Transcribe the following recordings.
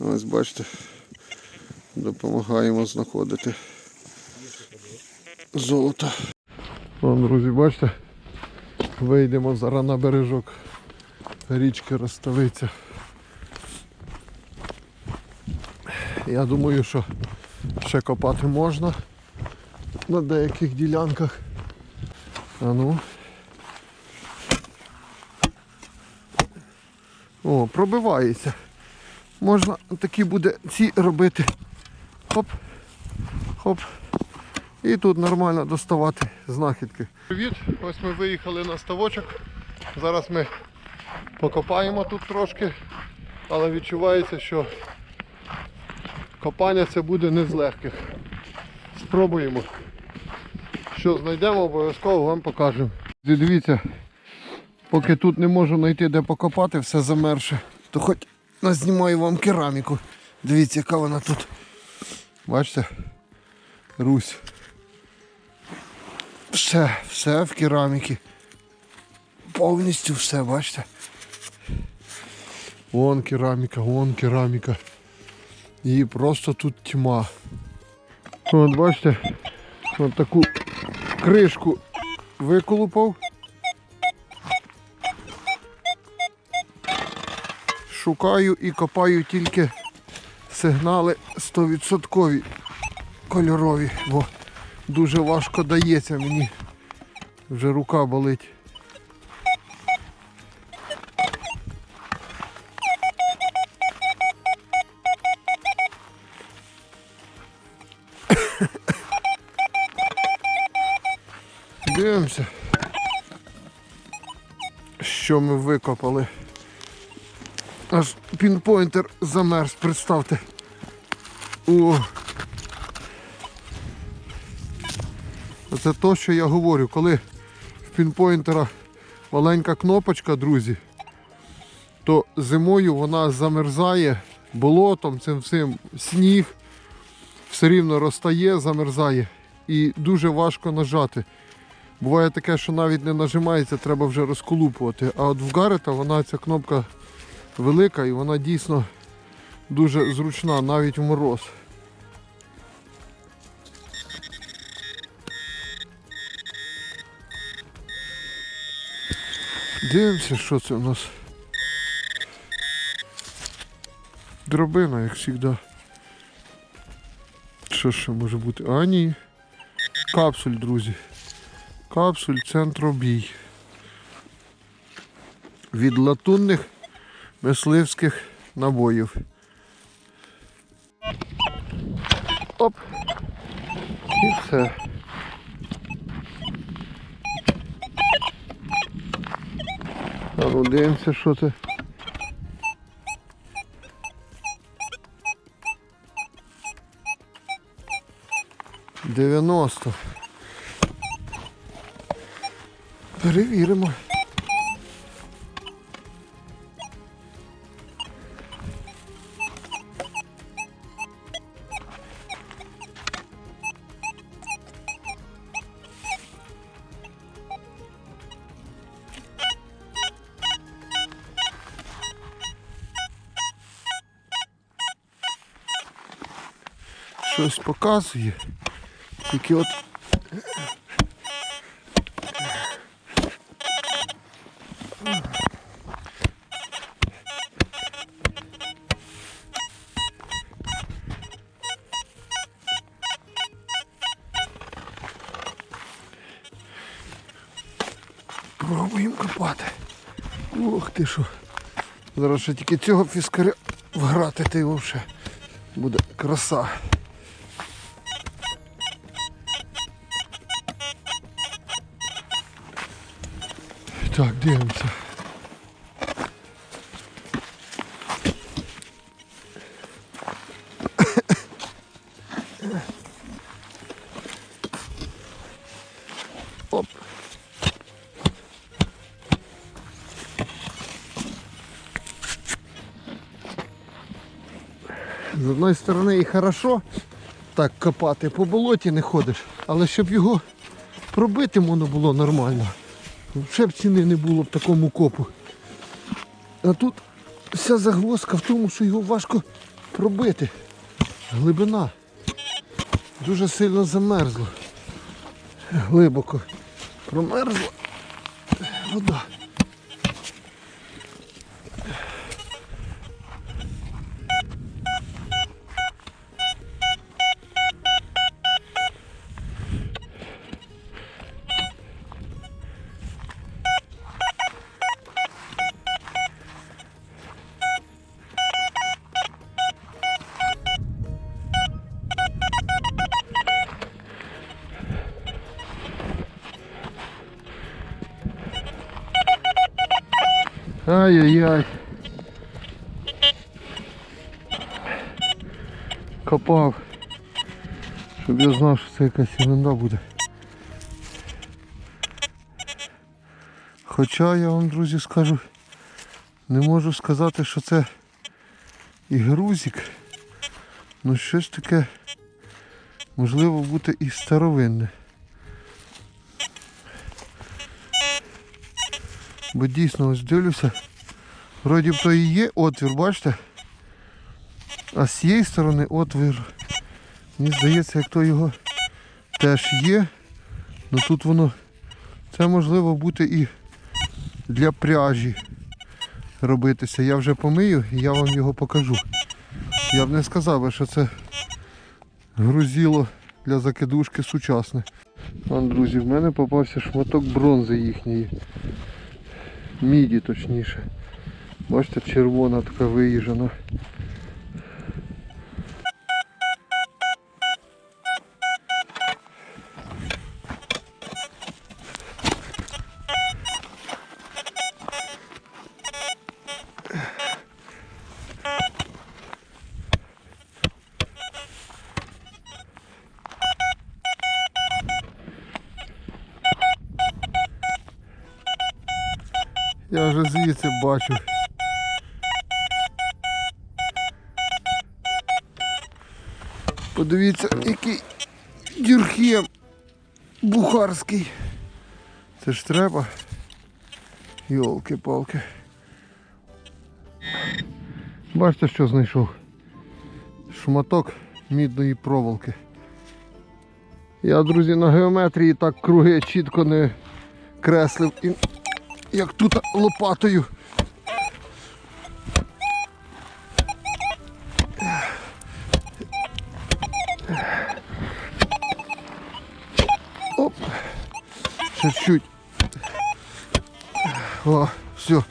Ось бачите, допомагаємо знаходити золото. Вон, друзі, бачите, вийдемо зараз на бережок річки Роставиця. Я думаю, що ще копати можна на деяких ділянках. А ну. О, пробивається. Можна такі буде ці робити. Хоп, хоп. І тут нормально доставати знахідки. Привіт! Ось ми виїхали на ставочок. Зараз ми покопаємо тут трошки, але відчувається, що копання це буде не з легких. Спробуємо. Що знайдемо, обов'язково вам покажемо. Дивіться, поки тут не можу знайти де покопати, все замерше, то хоч назнімаю вам кераміку. Дивіться, яка вона тут. Бачите? Русь. Все, все в кераміки. Повністю все, бачите? Вон кераміка, вон кераміка. І просто тут тьма. От бачите, от таку кришку виколупав. Шукаю і копаю тільки сигнали 100% кольорові, бо дуже важко дається мені. Вже рука болить. Дивимося, що ми викопали. Аж пінпойнтер замерз, представте. О. Це то, що я говорю, коли в пінпойнтера маленька кнопочка, друзі, то зимою вона замерзає болотом, цим всім сніг, все рівно розтає, замерзає і дуже важко нажати. Буває таке, що навіть не нажимається, треба вже розколупувати. А от в Гарета вона ця кнопка велика і вона дійсно дуже зручна навіть в мороз. Дивимося, що це у нас. Дробина, як завжди. Що ще може бути? А ні. Капсуль, друзі. Капсуль центробій. Від латунних мисливських набоїв. Оп. І все. А ну дивимося, що це. Дев'яносто. Перевіримо. Щось показує. Тільки от Пробуємо копати. Ох ти що. Зараз ще тільки цього фіскаря вграти та й вовше буде краса. Так, дивимося. З одної сторони і хорошо так копати, по болоті не ходиш, але щоб його пробити можна було нормально. Ще б ціни не було в такому копу. А тут вся загвоздка в тому, що його важко пробити. Глибина. Дуже сильно замерзло. Глибоко. Промерзла вода. Ай-яй-яй. Копав. Щоб я знав, що це якась ерунда буде. Хоча я вам, друзі, скажу, не можу сказати, що це і грузик. Ну щось таке можливо бути і старовинне. Бо дійсно ось дивлюся. Вроді б то і є отвір, бачите? А з цієї сторони отвір. Мені здається, як то його теж є. Ну тут воно це можливо бути і для пряжі робитися. Я вже помию і я вам його покажу. Я б не сказав, що це грузіло для закидушки сучасне. Вон, друзі, в мене попався шматок бронзи їхньої. Міді точніше. Бачите, червона така виїжджена. Я вже звідси бачу. Подивіться, який дюрхем бухарський. Це ж треба. Йолки-палки. Бачите, що знайшов? Шматок мідної проволоки. Я, друзі, на геометрії так круги чітко не креслив. І як тут лопатою. Чуть-чуть. О, все.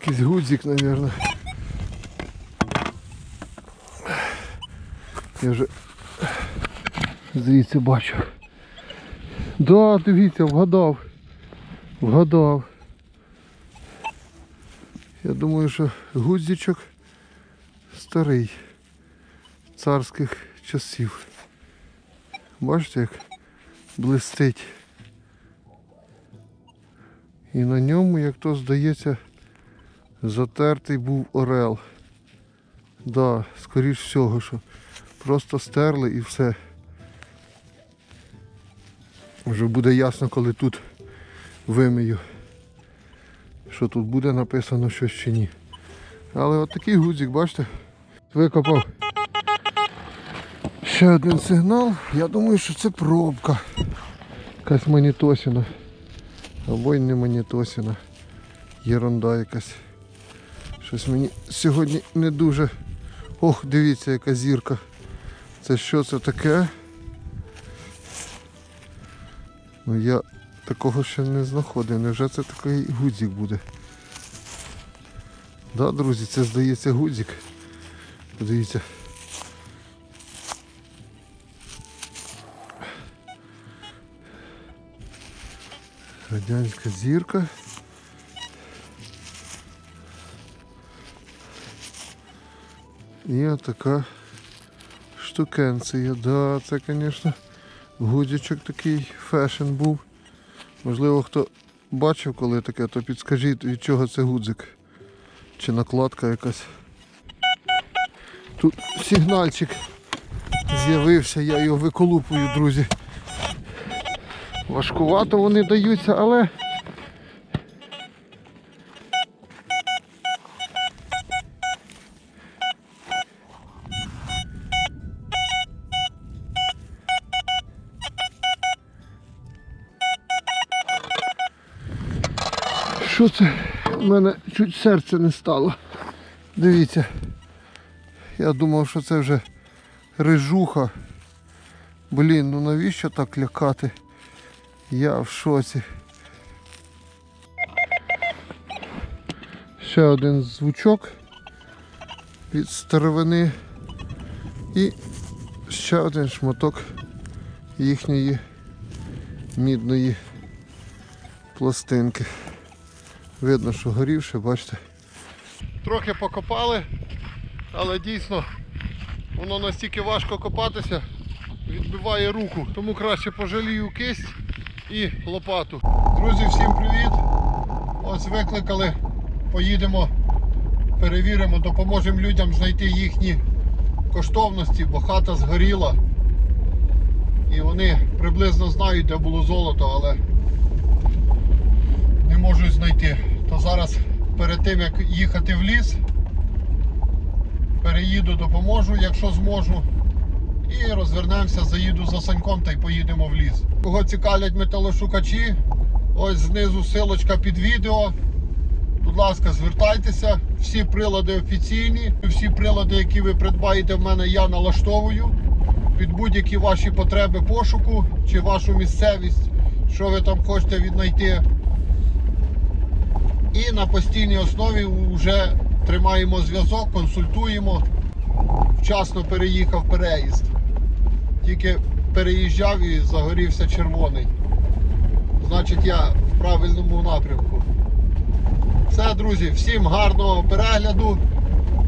Якийсь гудзик, наверное. Я вже звідси бачу. Да, дивіться, вгадав. Вгадав. Я думаю, що гудзичок старий. Царських часів. Бачите, як блистить. І на ньому, як то здається, затертий був орел. Да, скоріш всього, що просто стерли і все. Вже буде ясно, коли тут вимию, що тут буде написано щось чи ні. Але от такий гудзик, бачите, викопав. Ще один сигнал. Я думаю, що це пробка. Якась манітосіна. Або й не манітосіна. Єрунда якась. Щось мені сьогодні не дуже. Ох, дивіться, яка зірка. Це що це таке? Ну я такого ще не знаходив. Невже це такий гудзик буде? Да, друзі, це здається гудзик. Подивіться. Радянська зірка. І така штукенція. Да, це, звісно, Гудзичок такий фешн був. Можливо, хто бачив коли таке, то підскажіть, від чого це гудзик. Чи накладка якась. Тут сигнальчик з'явився, я його виколупую, друзі. Важкувато вони даються, але Що це? У мене чуть серце не стало. Дивіться. Я думав, що це вже рижуха. Блін, ну навіщо так лякати? Я в шоці. Ще один звучок від старовини і ще один шматок їхньої мідної пластинки. Видно, що горівше, бачите. Трохи покопали, але дійсно воно настільки важко копатися, відбиває руку. Тому краще пожалію кисть і лопату. Друзі, всім привіт! Ось викликали, поїдемо, перевіримо, допоможемо людям знайти їхні коштовності, бо хата згоріла. І вони приблизно знають, де було золото, але можуть. То зараз перед тим як їхати в ліс, переїду, допоможу, якщо зможу. І розвернемося, заїду за саньком та й поїдемо в ліс. Кого цікавлять металошукачі, ось знизу силочка під відео. Будь ласка, звертайтеся. Всі прилади офіційні, всі прилади, які ви придбаєте в мене, я налаштовую під будь-які ваші потреби пошуку чи вашу місцевість, що ви там хочете віднайти. І на постійній основі вже тримаємо зв'язок, консультуємо. Вчасно переїхав переїзд. Тільки переїжджав і загорівся червоний. Значить я в правильному напрямку. Все, друзі, всім гарного перегляду.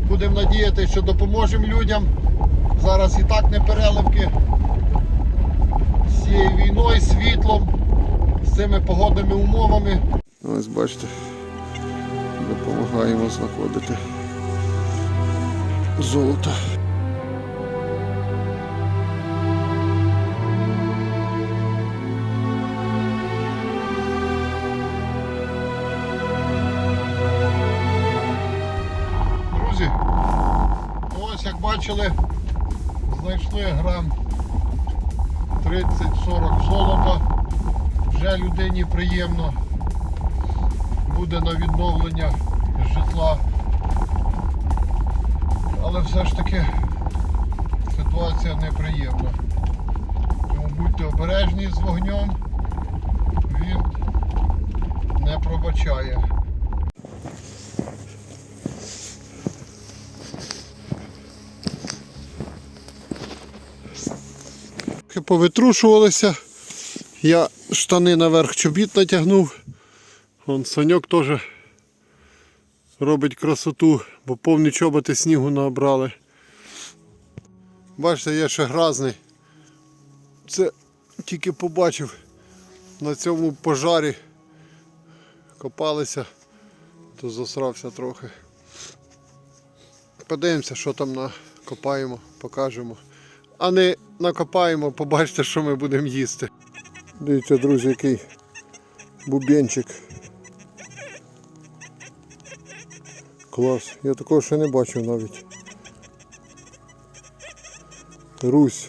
Будемо надіятися, що допоможемо людям. Зараз і так не переливки з цією війною, світлом, з цими погодними умовами. Ось бачите, допомагаємо знаходити золото. Друзі, ось як бачили, знайшли грам 30-40 золота. Вже людині приємно буде на відновлення житла. Але все ж таки ситуація неприємна. Тому будьте обережні з вогнем, він не пробачає. Повитрушувалися. Я штани наверх чобіт натягнув. Вон саньок теж робить красоту, бо повні чоботи снігу набрали. Бачите, я ще гразний. Це тільки побачив на цьому пожарі. Копалися, то засрався трохи. Подивимося, що там накопаємо, покажемо. А не накопаємо, побачите, що ми будемо їсти. Дивіться, друзі, який бубенчик. Клас. Я такого ще не бачив навіть. Русь.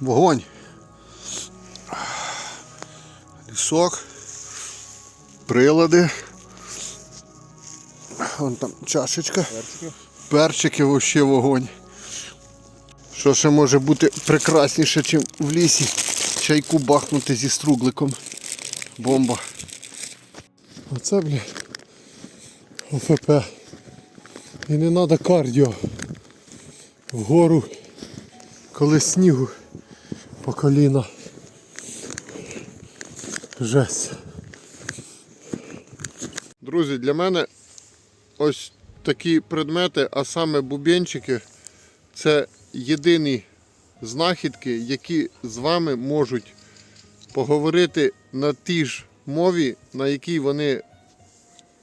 Вогонь. Лісок. Прилади. Вон там чашечка. Перчики вообще вогонь. Що ще може бути прекрасніше, ніж в лісі чайку бахнути зі стругликом. Бомба. Оце, бля, ОФП. І не треба кардіо. Вгору, коли снігу по коліна. Жесть. Друзі, для мене ось такі предмети, а саме бубенчики, це єдині знахідки, які з вами можуть поговорити на тій ж мові, на якій вони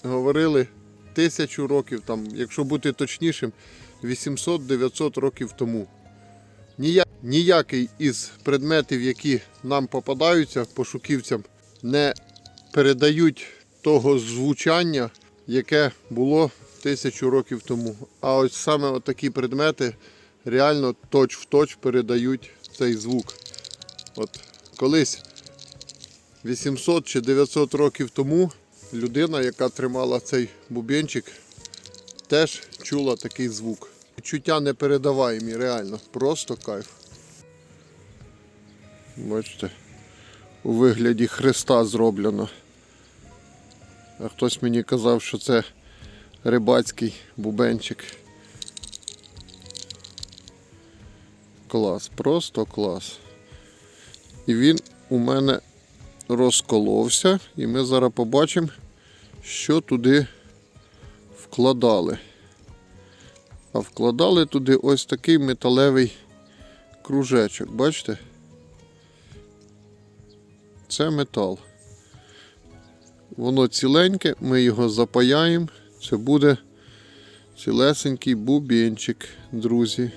говорили тисячу років, там, якщо бути точнішим, 800-900 років тому. Ніяк- Ніякий із предметів, які нам попадаються пошуківцям, не передають того звучання, яке було тисячу років тому. А ось саме такі предмети реально точ в точ передають цей звук. От колись 800 чи 900 років тому людина, яка тримала цей бубенчик, теж чула такий звук. Чуття непередаваємі, реально, просто кайф. Бачите, у вигляді хреста зроблено. А хтось мені казав, що це рибацький бубенчик. Клас, просто клас. І він у мене розколовся, і ми зараз побачимо, що туди вкладали. А вкладали туди ось такий металевий кружечок, бачите? Це метал. Воно ціленьке, ми його запаяємо. Це буде цілесенький бубенчик, друзі.